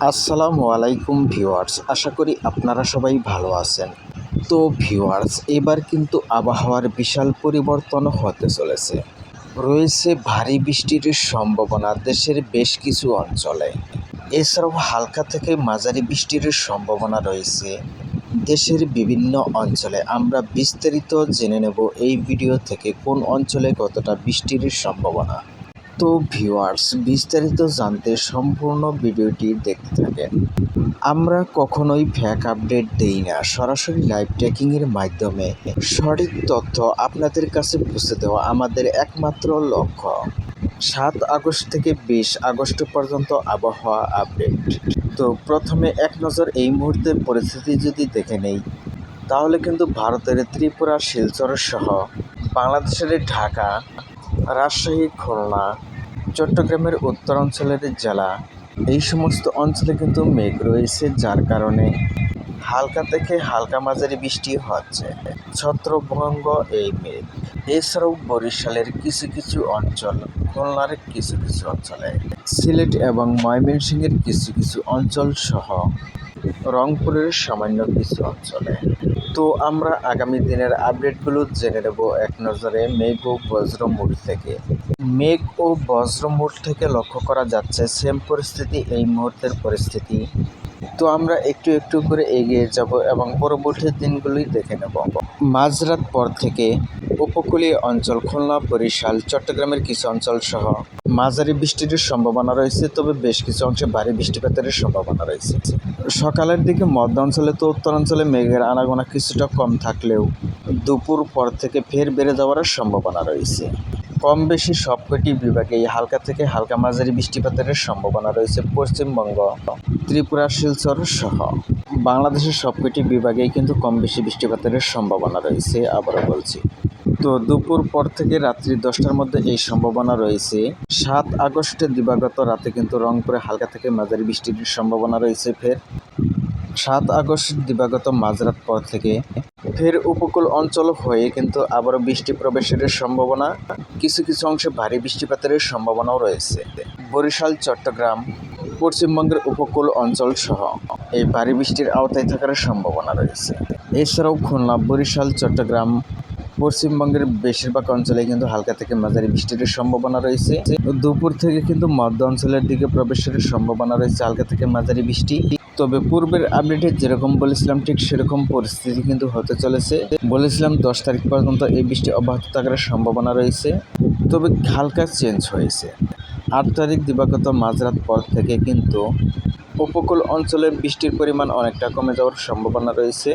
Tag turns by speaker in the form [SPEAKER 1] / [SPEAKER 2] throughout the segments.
[SPEAKER 1] আসসালামু আলাইকুম ভিউয়ার্স, আশা করি আপনারা সবাই ভালো আছেন। তো ভিউয়ার্স, এবার কিন্তু আবহাওয়ার বিশাল পরিবর্তন হতে চলেছে। রয়েছে ভারী বৃষ্টির সম্ভাবনা দেশের বেশ কিছু অঞ্চলে। এছাড়াও হালকা থেকে মাঝারি বৃষ্টির সম্ভাবনা রয়েছে। দেশের বিভিন্ন অঞ্চলে আমরা বিস্তারিত জেনে নেব এই ভিডিও থেকে কোন অঞ্চলে কতটা বৃষ্টির সম্ভাবনা। তো ভিউয়ার্স বিস্তারিত জানতে সম্পূর্ণ ভিডিওটি দেখতে থাকেন। আমরা কখনোই ফ্যাক আপডেট দেই না, সরাসরি লাইভ ট্র্যাকিংয়ের মাধ্যমে। সঠিক তথ্য আপনাদের কাছে পৌঁছে দেওয়া আমাদের একমাত্র লক্ষ্য। সাত আগস্ট থেকে বিশ আগস্ট পর্যন্ত আবহাওয়া আপডেট তো প্রথমে এক নজর এই মুহূর্তের পরিস্থিতি যদি দেখে নেই, তাহলে কিন্তু ভারতের ত্রিপুরা শিলচর সহ বাংলাদেশের ঢাকা রাজশাহী, খুলনা, চট্টগ্রামের উত্তরাঞ্চলের জেলা। এই সমস্ত অঞ্চলে কিন্তু মেঘ রয়েছে, যার কারণে হালকা থেকে হালকা মাঝারি বৃষ্টি হচ্ছে। ছত্রভঙ্গ এই মেঘ। এছাড়াও বরিশালের কিছু কিছু অঞ্চল খুলনার কিছু কিছু অঞ্চলে, সিলেট এবং ময়মনসিংহের কিছু কিছু অঞ্চল সহ রংপুরের সামান্য কিছু অঞ্চলে। তো আমরা আগামী দিনের আপডেটগুলো জেনে নেব এক নজরে মেঘ ও বজ্রমুট থেকে। মেঘ ও বজ্রমুট থেকে লক্ষ্য করা যাচ্ছে সেম পরিস্থিতি এই মুহূর্তের পরিস্থিতি। তো আমরা একটু একটু করে এগিয়ে যাব এবং পরবর্তী দিনগুলি দেখে নেব। মাঝরাত পর থেকে উপকূলীয় অঞ্চল খুলনা, বরিশাল, চট্টগ্রামের কিছু অঞ্চল সহ মাঝারি বৃষ্টির সম্ভাবনা রয়েছে, তবে বেশ কিছু অংশে ভারী বৃষ্টিপাতের সম্ভাবনা রয়েছে। সকালের দিকে মধ্য অঞ্চলে তো উত্তরাঞ্চলে মেঘের আনাগোনা কিছুটা কম থাকলেও দুপুর পর থেকে ফের বেড়ে যাওয়ার সম্ভাবনা রয়েছে। কম বেশি সবকটি বিভাগেই হালকা থেকে হালকা মাঝারি বৃষ্টিপাতের সম্ভাবনা রয়েছে পশ্চিমবঙ্গ, ত্রিপুরা, শিলচর সহ। বাংলাদেশের সবকটি বিভাগেই কিন্তু কম বেশি বৃষ্টিপাতের সম্ভাবনা রয়েছে, আবারও বলছি। তো দুপুর পর থেকে রাত্রি দশটার মধ্যে এই সম্ভাবনা রয়েছে। সাত আগস্টের দিবাগত রাতে কিন্তু রংপুরে হালকা থেকে মাঝারি বৃষ্টির সম্ভাবনা রয়েছে ফের। সাত আগস্ট দিবাগত মাঝরাত পর থেকে ফের উপকূল অঞ্চল হয়ে কিন্তু আবারও বৃষ্টি প্রবেশের সম্ভাবনা, কিছু কিছু অংশে ভারী বৃষ্টিপাতের সম্ভাবনাও রয়েছে। বরিশাল, চট্টগ্রাম, পশ্চিমবঙ্গের উপকূল অঞ্চল সহ এই ভারী বৃষ্টির আওতায় থাকার সম্ভাবনা রয়েছে। এছাড়াও খুলনা, বরিশাল, চট্টগ্রাম পশ্চিমবঙ্গের বেশিরভাগ অঞ্চলে কিন্তু হালকা থেকে মাঝারি বৃষ্টির সম্ভাবনা রয়েছে। দুপুর থেকে কিন্তু মধ্য অঞ্চলের দিকে প্রবেশের সম্ভাবনা রয়েছে হালকা থেকে মাঝারি বৃষ্টি। তবে পূর্বের আপডেটে যেরকম বলেছিলাম, ঠিক সেরকম পরিস্থিতি কিন্তু হতে চলেছে। বলেছিলাম, দশ তারিখ পর্যন্ত এই বৃষ্টি অব্যাহত থাকার সম্ভাবনা রয়েছে। তবে হালকা চেঞ্জ হয়েছে। আট তারিখ দিবাগত মাঝরাত পর থেকে কিন্তু উপকূল অঞ্চলে বৃষ্টির পরিমাণ অনেকটা কমে যাওয়ার সম্ভাবনা রয়েছে।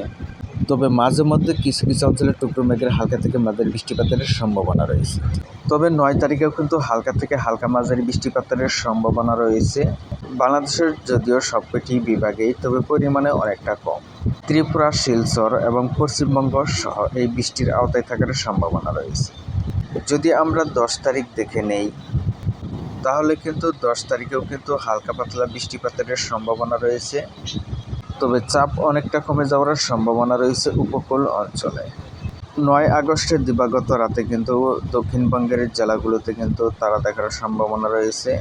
[SPEAKER 1] তবে মাঝে মধ্যে কিছু কিছু অঞ্চলে টুকরো মেঘের হালকা থেকে মাঝারি বৃষ্টিপাতের সম্ভাবনা রয়েছে। তবে নয় তারিখেও কিন্তু হালকা থেকে হালকা মাঝারি বৃষ্টিপাতের সম্ভাবনা রয়েছে। বাংলাদেশের যদিও সবকটি বিভাগেই তবে পরিমাণে অনেকটা কম। ত্রিপুরা, শিলচর এবং পশ্চিমবঙ্গ সহ এই বৃষ্টির আওতায় থাকার সম্ভাবনা রয়েছে। যদি আমরা দশ তারিখ দেখে নেই, তাহলে কিন্তু দশ তারিখেও কিন্তু হালকা পাতলা বৃষ্টিপাতের সম্ভাবনা রয়েছে। তবে চাপ অনেকটা কমে যাওয়ার সম্ভাবনা রয়েছে উপকূল অঞ্চলে। নয় আগস্টের দিবাগত রাতে কিন্তু দক্ষিণবঙ্গের জেলাগুলোতে কিন্তু তারা দেখার সম্ভাবনা রয়েছে।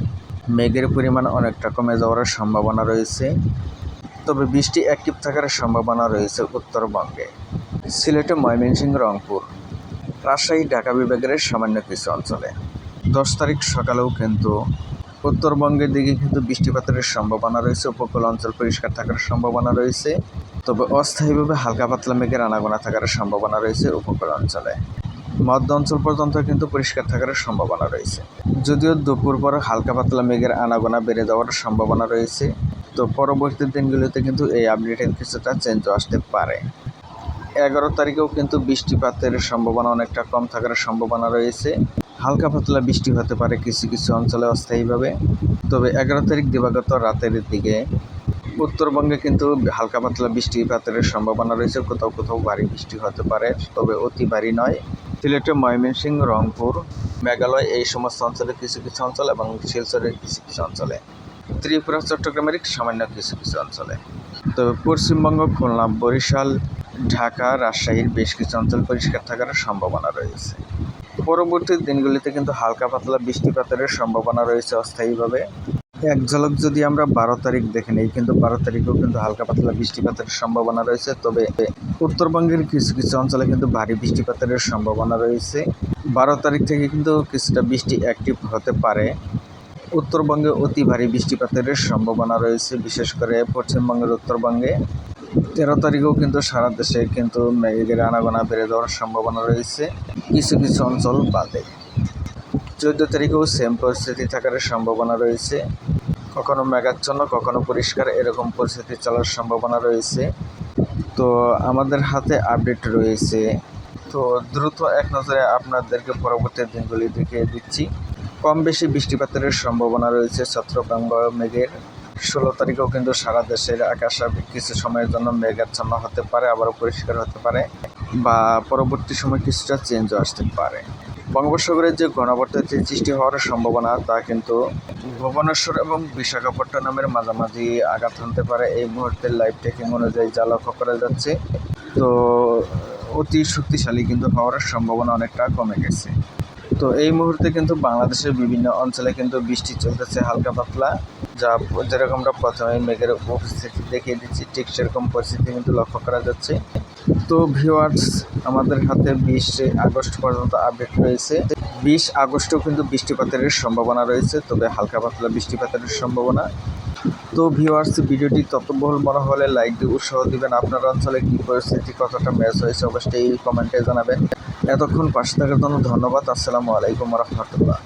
[SPEAKER 1] মেঘের পরিমাণ অনেকটা কমে যাওয়ার সম্ভাবনা রয়েছে। তবে বৃষ্টি অ্যাক্টিভ থাকার সম্ভাবনা রয়েছে উত্তরবঙ্গে। সিলেটে ময়মনসিংহ, রংপুর, রাজশাহী, ঢাকা বিভাগের সামান্য কিছু অঞ্চলে। দশ তারিখ সকালেও কিন্তু উত্তরবঙ্গের দিকে কিন্তু বৃষ্টিপাতের সম্ভাবনা রয়েছে, উপকূল অঞ্চল পরিষ্কার থাকার সম্ভাবনা রয়েছে, তবে অস্থায়ীভাবে হালকা পাতলা মেঘের আনাগোনা থাকার সম্ভাবনা রয়েছে উপকূল অঞ্চলে। মধ্য অঞ্চল পর্যন্ত কিন্তু পরিষ্কার থাকার সম্ভাবনা রয়েছে। যদিও দুপুর পর হালকা পাতলা মেঘের আনাগোনা বেড়ে যাওয়ার সম্ভাবনা রয়েছে, তো পরবর্তী দিনগুলিতে কিন্তু এই আপডেটের কিছুটা চেঞ্জ আসতে পারে। এগারো তারিখেও কিন্তু বৃষ্টিপাতের সম্ভাবনা অনেকটা কম থাকার সম্ভাবনা রয়েছে। হালকা পাতলা বৃষ্টি হতে পারে কিছু কিছু অঞ্চলে অস্থায়ীভাবে। তবে এগারো তারিখ দিবাগত রাতের দিকে উত্তরবঙ্গে কিন্তু হালকা পাতলা বৃষ্টিপাতের সম্ভাবনা রয়েছে। কোথাও কোথাও ভারী বৃষ্টি হতে পারে, তবে অতি ভারী নয়। সিলেটে ময়মনসিংহ রংপুর, মেঘালয় এই সমস্ত অঞ্চলে কিছু কিছু অঞ্চল এবং শিলচরের কিছু কিছু অঞ্চলে। ত্রিপুরা, চট্টগ্রামের সামান্য কিছু কিছু অঞ্চলে। তবে পশ্চিমবঙ্গ, খুলনা, বরিশাল, ঢাকা, রাজশাহীর বেশ কিছু অঞ্চল পরিষ্কার থাকার সম্ভাবনা রয়েছে। পরবর্তী দিনগুলিতে কিন্তু হালকা পাতলা বৃষ্টিপাতের সম্ভাবনা রয়েছে অস্থায়ীভাবে। এক ঝলক যদি আমরা বারো তারিখ দেখে নিই, কিন্তু বারো তারিখেও কিন্তু হালকা পাতলা বৃষ্টিপাতের সম্ভাবনা রয়েছে। তবে উত্তরবঙ্গের কিছু কিছু অঞ্চলে কিন্তু ভারী বৃষ্টিপাতের সম্ভাবনা রয়েছে। বারো তারিখ থেকে কিন্তু কিছুটা বৃষ্টি অ্যাক্টিভ হতে পারে। উত্তরবঙ্গে অতি ভারী বৃষ্টিপাতের সম্ভাবনা রয়েছে, বিশেষ করে পশ্চিমবঙ্গের উত্তরবঙ্গে। তেরো তারিখেও কিন্তু সারা দেশে কিন্তু মেঘের আনাগোনা বেড়ে যাওয়ার সম্ভাবনা রয়েছে। কিছু কিছু অঞ্চল বাদে। চোদ্দ তারিখেও সেম পরিস্থিতি থাকার সম্ভাবনা রয়েছে। কখনো মেঘাচ্ছন্ন, কখনো পরিষ্কার এরকম পরিস্থিতি চলার সম্ভাবনা রয়েছে। তো আমাদের হাতে আপডেট রয়েছে। তো দ্রুত এক নজরে আপনাদেরকে পরবর্তী দিনগুলি দেখিয়ে দিচ্ছি। কম বেশি বৃষ্টিপাতের সম্ভাবনা রয়েছে ছত্রভঙ্গ মেঘের। ষোলো তারিখেও কিন্তু সারা দেশের আকাশ কিছু সময়ের জন্য মেঘাচ্ছন্ন হতে পারে, আবারও পরিষ্কার হতে পারে বা পরবর্তী সময় কিছুটা চেঞ্জও আসতে পারে। বঙ্গোপসাগরের যে ঘনবর্ততে সৃষ্টি হওয়ার সম্ভাবনা তা কিন্তু ভুবনেশ্বর এবং বিশাখাপট্টনমের মাঝামাঝি আঘাত হানতে পারে। এই মুহূর্তের লাইভ টেকিং অনুযায়ী যা লক্ষ্য করা যাচ্ছে। তো অতি শক্তিশালী কিন্তু হওয়ার সম্ভাবনা অনেকটা কমে গেছে। তো এই মুহূর্তে কিন্তু বাংলাদেশের বিভিন্ন অঞ্চলে কিন্তু বৃষ্টি চলতেছে হালকা পাতলা। যা যেরকম আমরা প্রথমে মেঘের উপস্থিতি দেখিয়ে দিচ্ছি, ঠিক সেরকম পরিস্থিতি কিন্তু লক্ষ্য করা যাচ্ছে। তো ভিউয়ার্স আমাদের হাতে বিশ আগস্ট পর্যন্ত আপডেট রয়েছে। বিশ আগস্টও কিন্তু বৃষ্টিপাতের সম্ভাবনা রয়েছে, তবে হালকা পাতলা বৃষ্টিপাতের সম্ভাবনা। তো ভিউয়ার্স ভিডিওটি তত্ত্ববহুল মনে হলে লাইক দিয়ে উৎসাহ দিবেন। আপনার অঞ্চলে কী পরিস্থিতি, কতটা ম্যাচ হয়েছে, অবশ্যই কমেন্টে জানাবেন। এতক্ষণ পাশে থাকার জন্য ধন্যবাদ। আসসালামু আলাইকুম রহমতুল্লাহ।